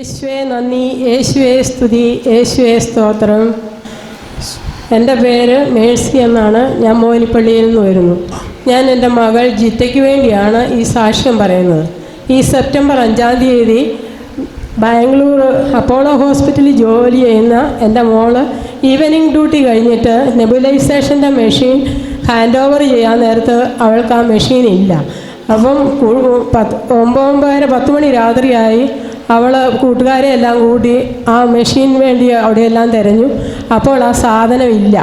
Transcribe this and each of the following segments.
യേശുവെ നന്ദി. യേശുവേ സ്തുതി. യേശുവേ സ്തോത്രം. എന്റെ പേര് മേഴ്സി എന്നാണ്. ഞാൻ മോനിപ്പള്ളിയിൽ നിന്ന് വരുന്നു. ഞാൻ എന്റെ മകൾ ജിത്തയ്ക്ക് വേണ്ടിയാണ് ഈ സാക്ഷ്യം പറയുന്നത്. ഈ സെപ്റ്റംബർ അഞ്ചാം തീയതി ബാംഗ്ലൂർ അപ്പോളോ ഹോസ്പിറ്റലിൽ ജോലി ചെയ്യുന്ന എന്റെ മോൾ ഈവനിങ് ഡ്യൂട്ടി കഴിഞ്ഞിട്ട് നെബുലൈസേഷന്റെ മെഷീൻ ഹാൻഡ് ഓവർ ചെയ്യാൻ നേരത്ത് അവൾക്ക് ആ മെഷീൻ ഇല്ല. അപ്പം ഒമ്പത് ഒമ്പതര പത്ത് മണി രാത്രിയായി അവൾ കൂട്ടുകാരെ എല്ലാം കൂടി ആ മെഷീൻ വേണ്ടി അവിടെയെല്ലാം തിരഞ്ഞു. അപ്പോൾ ആ സാധനം ഇല്ല.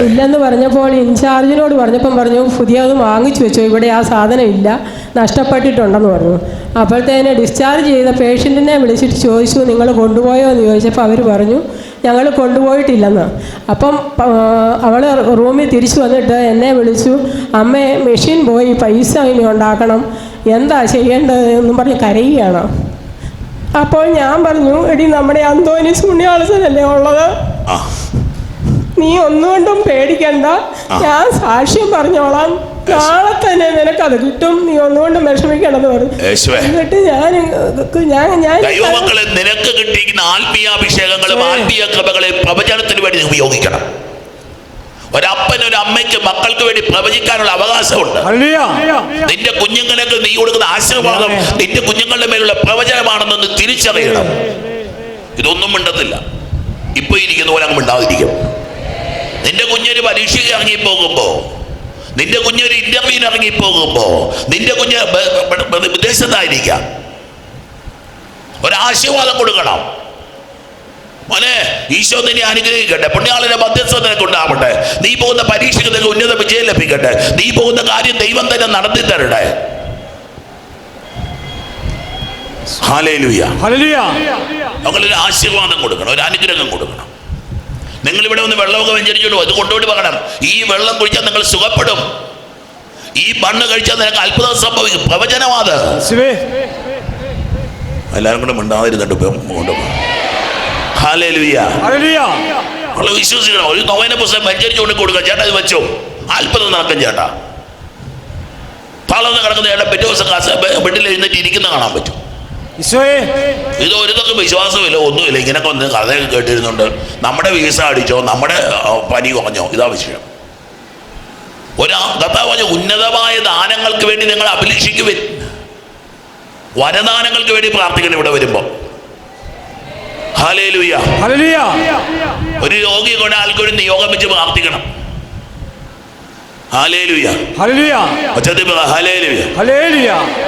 ഇല്ലെന്ന് പറഞ്ഞപ്പോൾ ഇൻചാർജിനോട് പറഞ്ഞപ്പം പറഞ്ഞു പുതിയത് വാങ്ങിച്ചു വെച്ചോ ഇവിടെ ആ സാധനം ഇല്ല നഷ്ടപ്പെട്ടിട്ടുണ്ടെന്ന് പറഞ്ഞു. അപ്പോഴത്തേന് ഡിസ്ചാർജ് ചെയ്ത പേഷ്യന്റിനെ വിളിച്ചിട്ട് ചോദിച്ചു നിങ്ങൾ കൊണ്ടുപോയോ? എന്ന് ചോദിച്ചപ്പോൾ അവർ പറഞ്ഞു ഞങ്ങൾ കൊണ്ടുപോയിട്ടില്ലെന്ന്. അപ്പം അവൾ റൂമിൽ തിരിച്ചു വന്നിട്ട് എന്നെ വിളിച്ചു അമ്മേ മെഷീൻ പോയി പൈസ ഇനി ഉണ്ടാക്കണം. എന്താ ചെയ്യേണ്ടത്? എന്നും പറഞ്ഞ് കരയുകയാണ്. അപ്പോൾ ഞാൻ പറഞ്ഞു എടി നമ്മുടെ അന്തോനിസ് പുണ്യാളസനല്ലേ ഉള്ളത്? നീ ഒന്നുകൊണ്ടും പേടിക്കണ്ട. ഞാൻ സാക്ഷ്യം പറഞ്ഞോളാം. നാളെ തന്നെ നിനക്കത് കിട്ടും. നീ ഒന്നുകൊണ്ടും വിഷമിക്കണമെന്ന് പറഞ്ഞു. എന്നിട്ട് ഞാൻ ഞാൻ ഞാൻ ദൈവമക്കളെ നിനക്ക് കിട്ടിയിരിക്കുന്ന ആത്മീയ അഭിഷേകങ്ങളും ആത്മീയ കൃപകളെ പ്രവചനത്തിന് വേണ്ടി ഉപയോഗിക്കണം. ഒരപ്പൻ ഒരു അമ്മയ്ക്ക് മക്കൾക്ക് വേണ്ടി പ്രവചിക്കാനുള്ള അവകാശമുണ്ട്. നിന്റെ കുഞ്ഞുങ്ങൾക്ക് നീ കൊടുക്കുന്ന ആശീർവാദം നിന്റെ കുഞ്ഞുങ്ങളുടെ മേലുള്ള പ്രവചനമാണെന്ന് നീ തിരിച്ചറിയണം ഇതൊന്നും മിണ്ടത്തില്ല. ഇപ്പൊ ഇരിക്കുന്ന പോലെ അങ്ങ് മിണ്ടാതിരിക്കും. നിന്റെ കുഞ്ഞൊരു പരീക്ഷയ്ക്ക് ഇറങ്ങി പോകുമ്പോ നിന്റെ കുഞ്ഞൊരു ഇന്റർവ്യൂവിന് ഇറങ്ങി പോകുമ്പോ നിന്റെ കുഞ്ഞ് വിദേശത്തായിരിക്കാം. ഒരാശീർവാദം കൊടുക്കണം. ഈശോ നിന്നെ അനുഗ്രഹിക്കട്ടെ. പുണ്യാളിന്റെ മധ്യസ്ഥ നിനക്ക് ഉണ്ടാവട്ടെ നീ പോകുന്ന പരീക്ഷയ്ക്ക് നിനക്ക് ഉന്നത വിജയം ലഭിക്കട്ടെ. നീ പോകുന്ന കാര്യം ദൈവം തന്നെ നടത്തി തരട്ടെ. നമ്മളൊരു ആശീർവാദം കൊടുക്കണം. ഒരു അനുഗ്രഹം കൊടുക്കണം. നിങ്ങൾ ഇവിടെ ഒന്ന് വെള്ളമൊക്കെ വെഞ്ചരിച്ചോളൂ അത് കൊണ്ടുപോയി പറയണം ഈ വെള്ളം കുടിച്ചാൽ നിങ്ങൾ സുഖപ്പെടും. ഈ മണ്ണ് കഴിച്ചാൽ നിനക്ക് അത്ഭുതം സംഭവിക്കും. പ്രവചനമാത്. എല്ലാവരും കൂടെ മിണ്ടാതിരുന്നുണ്ട് ഇപ്പം വിശ്വസിക്കണം. ഒരു നവന പുസ്തകം വെഞ്ചരിച്ചുകൊണ്ട് കൊടുക്കുക. ചേട്ടാ ഇത് വെച്ചോ. അത്ഭുതം നടക്കും ചേട്ടാ. തളർന്ന് കിടക്കുന്ന ചേട്ടാ പിറ്റേ ദിവസം കാസ ബെഡിൽ എഴുന്നേറ്റ് ഇരിക്കുന്ന കാണാൻ പറ്റും. ഇത് ഒരുതൊക്കെ വിശ്വാസമില്ല ഒന്നുമില്ല. ഇങ്ങനെയൊക്കെ ഒന്ന് കഥയൊക്കെ കേട്ടിരുന്നുണ്ട്. നമ്മുടെ വീസ അടിച്ചോ നമ്മുടെ പനി കുറഞ്ഞോ ഇതാ വിഷയം. ഒരാ പറഞ്ഞ ഉന്നതമായ ദാനങ്ങൾക്ക് വേണ്ടി നിങ്ങൾ അഭിലഷിക്കുവിൻ. വരദാനങ്ങൾക്ക് വേണ്ടി പ്രാർത്ഥിക്കണം ഇവിടെ വരുമ്പോൾ ഒരു രോഗിയെ കൊണ്ട് ആൾക്കൊരു നിയോഗം വെച്ച് പ്രാർത്ഥിക്കണം.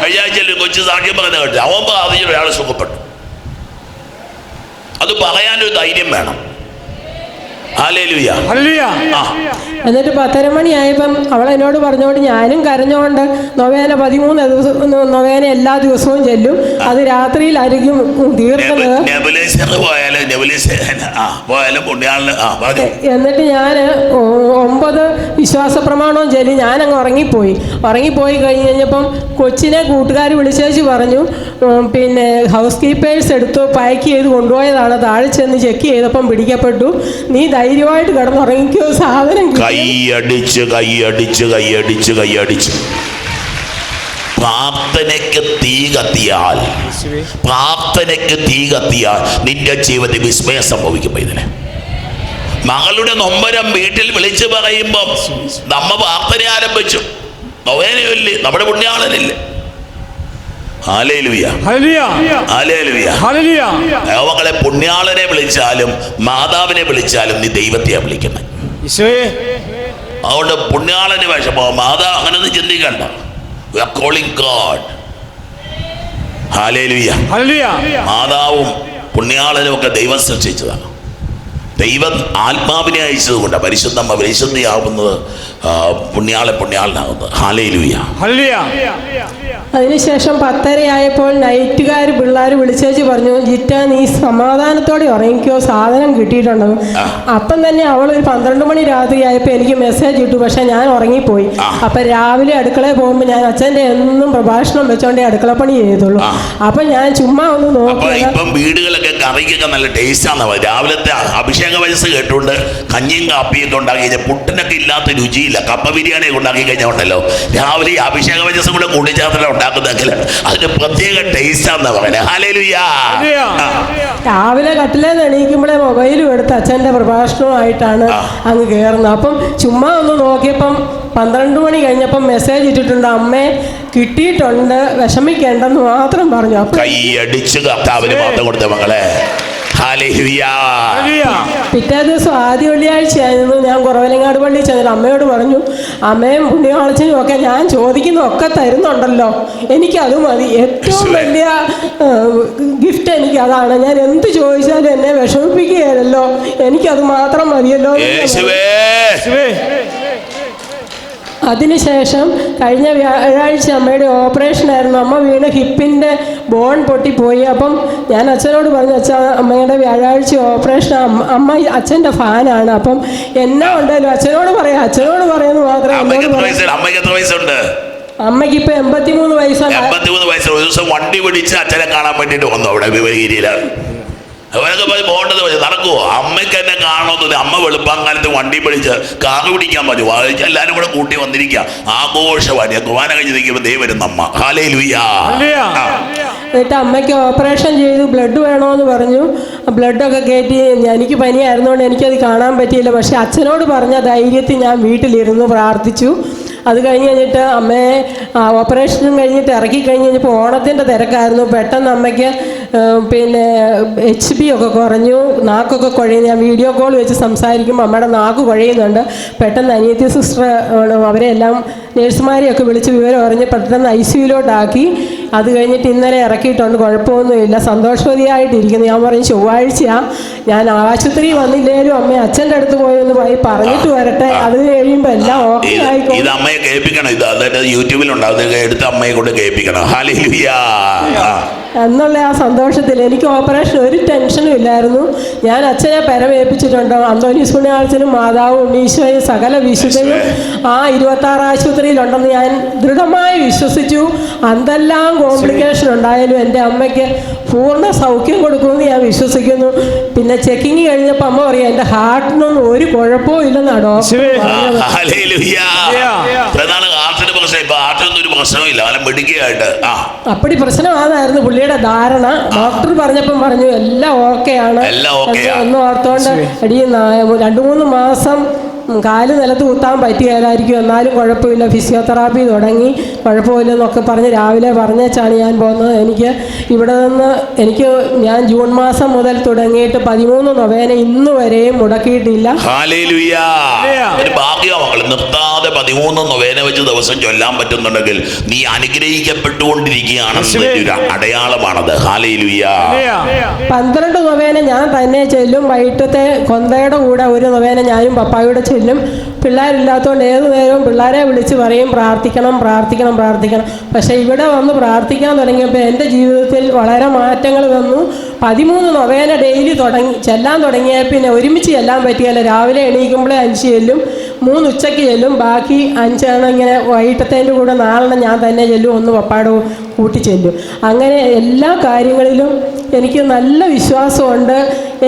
കഴിഞ്ഞാഴ്ച കൊച്ചു സാക്ഷ്യം പറയുന്നത് കേട്ടു. അവൻ പ്രാർത്ഥിച്ചിട്ട് ഒരാൾ സുഖപ്പെട്ടു. അത് പറയാനൊരു ധൈര്യം വേണം. എന്നിട്ട് പത്തര മണിയായപ്പം അവൾ എന്നോട് പറഞ്ഞുകൊണ്ട് ഞാനും കരഞ്ഞോണ്ട് നൊവേന പതിമൂന്ന് ദിവസം നൊവേന എല്ലാ ദിവസവും ചെല്ലും. അത് രാത്രിയിലായിരിക്കും തീർക്കുന്നത്. നെബുലേസർ പോയാലും? നെബുലേസർ ആ പോയാലും? പുണ്യാളിന് പറഞ്ഞു. എന്നിട്ട് ഞാൻ ഒമ്പത് വിശ്വാസ പ്രമാണവും ചെല്ലി ഞാൻ അങ്ങ് ഉറങ്ങിപ്പോയി. ഉറങ്ങിപ്പോയി കഴിഞ്ഞ് കഴിഞ്ഞപ്പം കൊച്ചിനെ കൂട്ടുകാർ വിളിച്ചേച്ച് പറഞ്ഞു പിന്നെ ഹൗസ് കീപ്പേഴ്സ് എടുത്ത് പാക്ക് ചെയ്ത് കൊണ്ടുപോയതാണ്. താഴെ ചെന്ന് ചെക്ക് ചെയ്തപ്പം പിടിക്കപ്പെട്ടു. നീ ധൈര്യമായിട്ട് കിടന്നുറങ്ങിക്കോ സാധനം കിട്ടി." കൈയടിച്ച് കൈയടിച്ച് കൈയടിച്ച് കൈയടിച്ച്. പ്രാർത്ഥനയ്ക്ക് തീ കത്തിയാൽ പ്രാർത്ഥനയ്ക്ക് തീ കത്തിയാൽ നിന്റെ ജീവിതത്തിൽ വിസ്മയം സംഭവിക്കും ഇതിന്. മകളുടെ നൊമ്പരം വീട്ടിൽ വിളിച്ചു പറയുമ്പം നമ്മ പ്രാർത്ഥന ആരംഭിച്ചു. നൊവേനയില്ലേ നമ്മുടെ പുണ്യാളനില്ലേ? ദേവങ്ങളെ പുണ്യാളനെ വിളിച്ചാലും മാതാവിനെ വിളിച്ചാലും നീ ദൈവത്തെയാ വിളിക്കുന്നത് അതുകൊണ്ട് പുണ്യാളന് വിഷമോ അങ്ങനെ അങ്ങനൊന്നും ചിന്തിക്കണ്ട. വി ആർ കോളിംഗ് ഗോഡ് മാതാവും പുണ്യാളനും ഒക്കെ ദൈവം സൃഷ്ടിച്ചതാണ്. ദൈവം ആത്മാവിനെ അയച്ചതുകൊണ്ട് പരിശുദ്ധമ്മ പരിശുദ്ധിയാവുന്നത് പുണ്യാളെ പുണ്യാളനാകുന്നത് അതിനുശേഷം പത്തരയായപ്പോൾ നൈറ്റുകാർ പിള്ളേർ വിളിച്ചേച്ച് പറഞ്ഞു ജിറ്റ നീ സമാധാനത്തോടെ ഉറങ്ങിക്കോ സാധനം കിട്ടിയിട്ടുണ്ടെന്ന് അപ്പം തന്നെ അവൾ ഒരു പന്ത്രണ്ട് മണി രാത്രിയായപ്പോൾ എനിക്ക് മെസ്സേജ് ഇട്ടു പക്ഷെ ഞാൻ ഉറങ്ങിപ്പോയി. അപ്പം രാവിലെ അടുക്കളയിൽ പോകുമ്പോൾ ഞാൻ അച്ഛന്റെ എന്നും പ്രഭാഷണം വെച്ചോണ്ടേ അടുക്കള പണി ചെയ്തുള്ളൂ. അപ്പം ഞാൻ ചുമ്മാ ഒന്ന് നോക്കി വീടുകളൊക്കെ കറിക്കൊക്കെ നല്ല ടേസ്റ്റാണ് രാവിലത്തെ അഭിഷേക വയസ്സ് കേട്ടുകൊണ്ട് കഞ്ഞിയും കാപ്പിയും ഒക്കെ ഉണ്ടാക്കി കഴിഞ്ഞാൽ പുട്ടിനൊക്കെ ഇല്ലാത്ത രുചിയില്ല. കപ്പ ബിരിയാണി ഒക്കെ ഉണ്ടാക്കി കഴിഞ്ഞാൽ ഉണ്ടല്ലോ. രാവിലെ ഈ അഭിഷേക വയസ്സും കൂടെ കൂടിച്ചാത്തല ഉണ്ടാക്കുന്നെങ്കിൽ അതിന് പ്രത്യേക ടേസ്റ്റാന്ന് പറയുന്നത് ഹാലേലുയാ. രാവിലെ കട്ടിലെ എണീക്കുമ്പോഴേ മൊബൈലും എടുത്ത് അച്ഛന്റെ പ്രഭാഷണവുമായിട്ടാണ് ആ. അങ്ങ് കയറുന്നത് അപ്പം ചുമ്മാ ഒന്ന് നോക്കിയപ്പം പന്ത്രണ്ട് മണി കഴിഞ്ഞപ്പം മെസ്സേജ് ഇട്ടിട്ടുണ്ട്. അമ്മേ കിട്ടിയിട്ടുണ്ട്. വിഷമിക്കേണ്ടെന്ന് മാത്രം പറഞ്ഞു. അപ്പം കൈയടിച്ച് കർത്താവിന് മാത്രം കൊടുത്ത മകളെ. പിറ്റേ ദിവസം ആദ്യ വെള്ളിയാഴ്ചയായിരുന്നു. ഞാൻ കുറവലങ്ങാട് പള്ളി ചെന്നിട്ട് അമ്മയോട് പറഞ്ഞു അമ്മയും പുണ്യവാളച്ചനും ഒക്കെ ഞാൻ ചോദിക്കുന്ന ഒക്കെ തരുന്നുണ്ടല്ലോ. എനിക്കത് മതി. ഏറ്റവും വലിയ ഗിഫ്റ്റ് എനിക്ക് അതാണ്. ഞാൻ എന്ത് ചോദിച്ചാലും എന്നെ വിഷമിപ്പിക്കുകയല്ലോ. എനിക്കത് മാത്രം മതിയല്ലോ എന്ന് ഞാൻ പറഞ്ഞു. യേശുവേ യേശുവേ. അതിനുശേഷം കഴിഞ്ഞ വ്യാഴാഴ്ച അമ്മയുടെ ഓപ്പറേഷൻ ആയിരുന്നു. അമ്മ വീണ് ഹിപ്പിന്റെ ബോൺ പൊട്ടിപ്പോയി. അപ്പം ഞാൻ അച്ഛനോട് പറഞ്ഞു അച്ഛാ അമ്മയുടെ വ്യാഴാഴ്ച ഓപ്പറേഷൻ അമ്മ അച്ഛന്റെ ഫാനാണ് അപ്പം എന്നാ ഉണ്ടല്ലോ അച്ഛനോട് പറയാം. അച്ഛനോട് പറയുന്നു മാത്രമേ അമ്മയ്ക്ക് എത്ര വയസ്സുണ്ട്? അമ്മയ്ക്ക് ഇപ്പം എൺപത്തിമൂന്ന് വയസ്സാണ്. എൺപത്തിമൂന്ന് വയസ്സ്. ഒരു ദിവസം വണ്ടി പിടിച്ച് അച്ഛനെ കാണാൻ വേണ്ടിട്ട് വന്നു അവിടെ വിവരഗിരിയിലാണ് അവരൊക്കെ പോയി പോകേണ്ടത് പക്ഷെ നടക്കുവോ? അമ്മയ്ക്ക് എന്നെ കാണണമെന്ന് അമ്മ വെളുപ്പാങ്കാലത്ത് വണ്ടി പിടിച്ച് കാറ് പിടിക്കാൻ പറ്റും. വായിച്ച എല്ലാവരും കൂടെ കൂട്ടി വന്നിരിക്കുക. ആഘോഷവാടി കുമാന കഴിഞ്ഞ് നിൽക്കുമ്പോൾ ദേ വരുന്ന അമ്മ. ഹാലേ ലുയ്യാ ഹല്ലേലൂയ. എന്നിട്ട് അമ്മയ്ക്ക് ഓപ്പറേഷൻ ചെയ്തു. ബ്ലഡ് വേണമെന്ന് പറഞ്ഞു. ബ്ലഡൊക്കെ കയറ്റി എനിക്ക് പനിയായിരുന്നുകൊണ്ട് എനിക്കത് കാണാൻ പറ്റിയില്ല. പക്ഷെ അച്ഛനോട് പറഞ്ഞ ധൈര്യത്തിൽ ഞാൻ വീട്ടിലിരുന്നു പ്രാർത്ഥിച്ചു. അത് കഴിഞ്ഞ് കഴിഞ്ഞിട്ട് അമ്മയെ ആ, ഓപ്പറേഷനും കഴിഞ്ഞിട്ട് ഇറക്കി കഴിഞ്ഞ് കഴിഞ്ഞപ്പോൾ ഓണത്തിന്റെ തിരക്കായിരുന്നു. പെട്ടെന്ന് അമ്മയ്ക്ക് പിന്നെ എച്ച് ബി ഒക്കെ കുറഞ്ഞു. നാക്കൊക്കെ കുഴയുന്നു. ഞാൻ വീഡിയോ കോൾ വെച്ച് സംസാരിക്കുമ്പോൾ അമ്മയുടെ നാക്ക് കുഴയുന്നുണ്ട്. പെട്ടെന്ന് അനിയത്തി സിസ്റ്റർ അവരെ എല്ലാം നേഴ്സുമാരെയൊക്കെ വിളിച്ച് വിവരം അറിഞ്ഞ് പെട്ടെന്ന് ഐ സിയുലോട്ടാക്കി അത് കഴിഞ്ഞിട്ട് ഇന്നലെ ഇറക്കിയിട്ടുണ്ട്. കുഴപ്പമൊന്നുമില്ല. സന്തോഷവതിയായിട്ടിരിക്കുന്നു. ഞാൻ പറഞ്ഞു ചൊവ്വാഴ്ചയാണ് ഞാൻ ആശുപത്രി വന്നില്ലേലും അമ്മ അച്ഛന്റെ അടുത്ത് പോയെന്ന് പോയി പറഞ്ഞിട്ട് വരട്ടെ. അത് കഴിയുമ്പോൾ എല്ലാം ഓക്കെ ഇത് ഇത് അമ്മയെ കേൾപ്പിക്കണം. ഇത് അതായത് യൂട്യൂബിലുണ്ട്. അത് എടുത്ത് അമ്മയെ കൊണ്ട് കേൾപ്പിക്കണം. എന്നുള്ള ആ സന്തോഷത്തിൽ എനിക്ക് ഓപ്പറേഷൻ ഒരു ടെൻഷനും ഇല്ലായിരുന്നു. ഞാൻ അച്ഛനെ പരമേൽപ്പിച്ചിട്ടുണ്ട്. അന്തോണീസ് പുണ്യാളച്ചനും മാതാവും ഉണ്ണീശോയും സകല വിശുദ്ധയും ആ ഇരുപത്തി ആറ് ആശുപത്രിയിലുണ്ടെന്ന് ഞാൻ ദൃഢമായി വിശ്വസിച്ചു. എന്തെല്ലാം കോംപ്ലിക്കേഷൻ ഉണ്ടായാലും എന്റെ അമ്മയ്ക്ക് പൂർണ സൗഖ്യം കൊടുക്കുമെന്ന് ഞാൻ വിശ്വസിക്കുന്നു. പിന്നെ ചെക്കിങ് കഴിഞ്ഞപ്പോൾ അമ്മ പറയാം എന്റെ ഹാർട്ടിനൊന്നും ഒരു കുഴപ്പവും ഡോക്ടർ നാൾ ഹാർട്ടിന് പ്രശ്നം. ഇപ്പൊ ഹാർട്ടിനൊന്നും ഒരു പ്രശ്നമില്ല നല്ല അപ്പടി പുള്ളിയുടെ ധാരണ. ഡോക്ടർ പറഞ്ഞപ്പം പറഞ്ഞു എല്ലാം ഓക്കെയാണ് എല്ലാം ഓക്കെയാ. ഒന്ന് ഓർത്തോണ്ട് അടി രണ്ടു മൂന്ന് മാസം കാൽ നിലത്ത് കുത്താൻ പറ്റിയാലായിരിക്കും എന്നാലും കുഴപ്പമില്ല. ഫിസിയോതെറാപ്പി തുടങ്ങി. കുഴപ്പമില്ലെന്നൊക്കെ പറഞ്ഞ് രാവിലെ പറഞ്ഞേച്ചാണ് ഞാൻ പോകുന്നത്. എനിക്ക് ഇവിടെ നിന്ന് എനിക്ക് ഞാൻ ജൂൺ മാസം മുതൽ തുടങ്ങിയിട്ട് പതിമൂന്ന് നൊവേന ഇന്ന് വരെയും മുടക്കിയിട്ടില്ല. നിർത്താതെ പതിമൂന്ന് നൊവേന വെച്ച് ദിവസം ചൊല്ലാൻ പറ്റുന്നുണ്ടെങ്കിൽ നീ അനുഗ്രഹിക്കപ്പെട്ടുകൊണ്ടിരിക്കുകയാണെന്ന് ഒരു അടയാളമാണത്. പന്ത്രണ്ട് നൊവേന ഞാൻ തന്നെ ചെല്ലും. വൈകിട്ടത്തെ കൊന്തയുടെ കൂടെ ഒരു നൊവേന ഞാനും പപ്പായുടെ ചെല്ലും. പിള്ളേരില്ലാത്തതുകൊണ്ട് ഏത് നേരവും പിള്ളേരെ വിളിച്ച് പറയും പ്രാർത്ഥിക്കണം പ്രാർത്ഥിക്കണം പ്രാർത്ഥിക്കണം. പക്ഷേ ഇവിടെ വന്ന് പ്രാർത്ഥിക്കാൻ തുടങ്ങിയപ്പോൾ എന്റെ ജീവിതത്തിൽ വളരെ മാറ്റങ്ങൾ വന്നു. പതിമൂന്ന് നൊവേന ഡെയിലി തുടങ്ങി ചെല്ലാൻ തുടങ്ങിയ പിന്നെ ഒരുമിച്ച് ചെല്ലാൻ പറ്റിയല്ല. രാവിലെ എണീക്കുമ്പോഴേ അഞ്ച് ചെല്ലും മൂന്ന് ഉച്ചയ്ക്ക് ചെല്ലും. ബാക്കി അഞ്ചാണ് ഇങ്ങനെ വൈകിട്ടത്തേന്റെ കൂടെ നാലെണ്ണം ഞാൻ തന്നെ ചെല്ലും ഒന്ന് പപ്പായുടെ കൂട്ടി ചെല്ലും. അങ്ങനെ എല്ലാ കാര്യങ്ങളിലും എനിക്ക് നല്ല വിശ്വാസമുണ്ട്.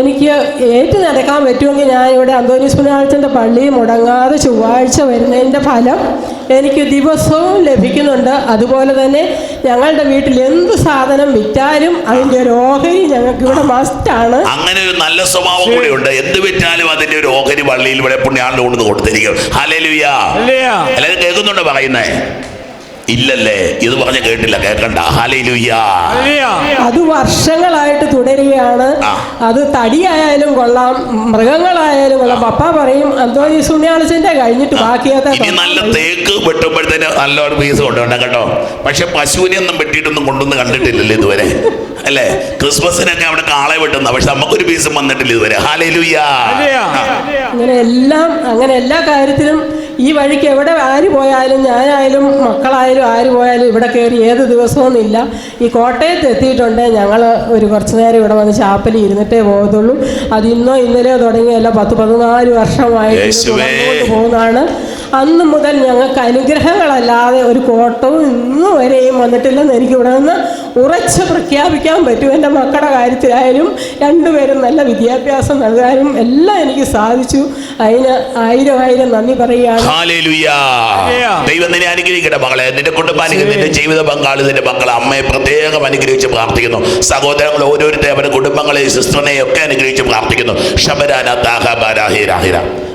എനിക്ക് ഏറ്റു നടക്കാൻ പറ്റുമെങ്കിൽ ഞാൻ ഇവിടെ അന്തോണീസ് പുണ്യാഴ്ചന്റെ പള്ളി മുടങ്ങാതെ ചൊവ്വാഴ്ച വരുന്നതിന്റെ ഫലം എനിക്ക് ദിവസവും ലഭിക്കുന്നുണ്ട്. അതുപോലെ തന്നെ ഞങ്ങളുടെ വീട്ടിൽ എന്ത് സാധനം വിറ്റാലും അതിന്റെ ഒരു ഓഹരി ഞങ്ങൾക്ക് ഇവിടെ മസ്റ്റാണ് അങ്ങനെ ഒരു നല്ല സ്വഭാവം കൂടെ ഉണ്ട് എന്ത് വിറ്റാലും അതിന്റെ ഒരു ഓഹരി പള്ളിയിൽ ഇവിടെ പുണ്യാളിൽ കൊണ്ടു കൊടുത്തിരിക്കും. ഹാലേലുയാ. എല്ലാവരും കേൾക്കുന്നുണ്ടോ പറയുന്നേ? ഇല്ലല്ലേ? ഇത് പറഞ്ഞ കേട്ടില്ല കേൾക്കണ്ട. അത് വർഷങ്ങളായിട്ട് തുടരുകയാണ്. അത് തടിയായാലും കൊള്ളാം മൃഗങ്ങളായാലും കൊള്ളാം. പപ്പ പറയും ഈ സുണ്യാളച്ചന്റെ കഴിഞ്ഞിട്ട് ബാക്കിയാത്ത നല്ല തേക്ക് വെട്ടുമ്പോഴത്തേന് നല്ലൊരു പീസ് കൊണ്ടുവരണം കേട്ടോ. പക്ഷെ പശുവിനെ ഒന്നും വെട്ടിയിട്ടൊന്നും കൊണ്ടുവന്ന് കണ്ടിട്ടില്ലല്ലോ ഇതുവരെ. അല്ലേ? ക്രിസ്മസിനൊക്കെ അവിടെ കാളെ വെട്ടുന്ന പക്ഷെ നമുക്കൊരു പീസും വന്നിട്ടില്ല ഇതുവരെ. Hallelujah hallelujah. അങ്ങനെ എല്ലാം അങ്ങനെ എല്ലാ കാര്യത്തിലും ഈ വഴിക്ക് എവിടെ ആര് പോയാലും ഞാനായാലും മക്കളായാലും ആര് പോയാലും ഇവിടെ കയറി ഏത് ദിവസമൊന്നുമില്ല ഈ കോട്ടയത്ത് എത്തിയിട്ടുണ്ട്. ഞങ്ങൾ ഒരു കുറച്ച് നേരം ഇവിടെ വന്ന് ചാപ്പലിൽ ഇരുന്നിട്ടേ പോകത്തുള്ളൂ. അത് ഇന്നോ ഇന്നലെയോ തുടങ്ങിയല്ല പത്ത് പതിനാല്. തുടർന്നുകൊണ്ട് പോകുന്നതാണ്. അന്ന് മുതൽ ഞങ്ങൾക്ക് അനുഗ്രഹങ്ങളല്ലാതെ ഒരു കോട്ടവും ഇന്ന് വരെയും വന്നിട്ടില്ലെന്ന് എനിക്ക് ഇവിടെ നിന്ന് ഉറച്ച് പ്രഖ്യാപിക്കാൻ പറ്റും. എന്റെ മക്കളുടെ കാര്യത്തിലായാലും രണ്ടുപേരും നല്ല വിദ്യാഭ്യാസം നൽകാനും എല്ലാം എനിക്ക് സാധിച്ചു. അതിന് ആയിരം ആയിരം നന്ദി പറയുകയാണ്. ഹാലേലുയ. ഹല്ലേലൂയ. ദൈവം നിന്നെ അനുഗ്രഹിക്കട്ടെ മകളെ. നിന്റെ കുടുംബം അനുഗ്രഹിക്കും നിന്റെ ജീവിത പങ്കാളി നിന്റെ മക്കളെ അമ്മയെ പ്രത്യേകം അനുഗ്രഹിച്ച് പ്രാർത്ഥിക്കുന്നു. സഹോദരങ്ങൾ ഓരോരുത്തരും അവരുടെ കുടുംബങ്ങളെ സിസ്റ്ററിനെയും ഒക്കെ അനുഗ്രഹിച്ച് പ്രാർത്ഥിക്കുന്നു. ശബരാന താഹ.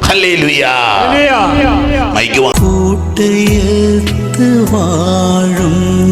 മൈക്ക് വാ. കൂട്ടയത്ത് വാഴുന്ന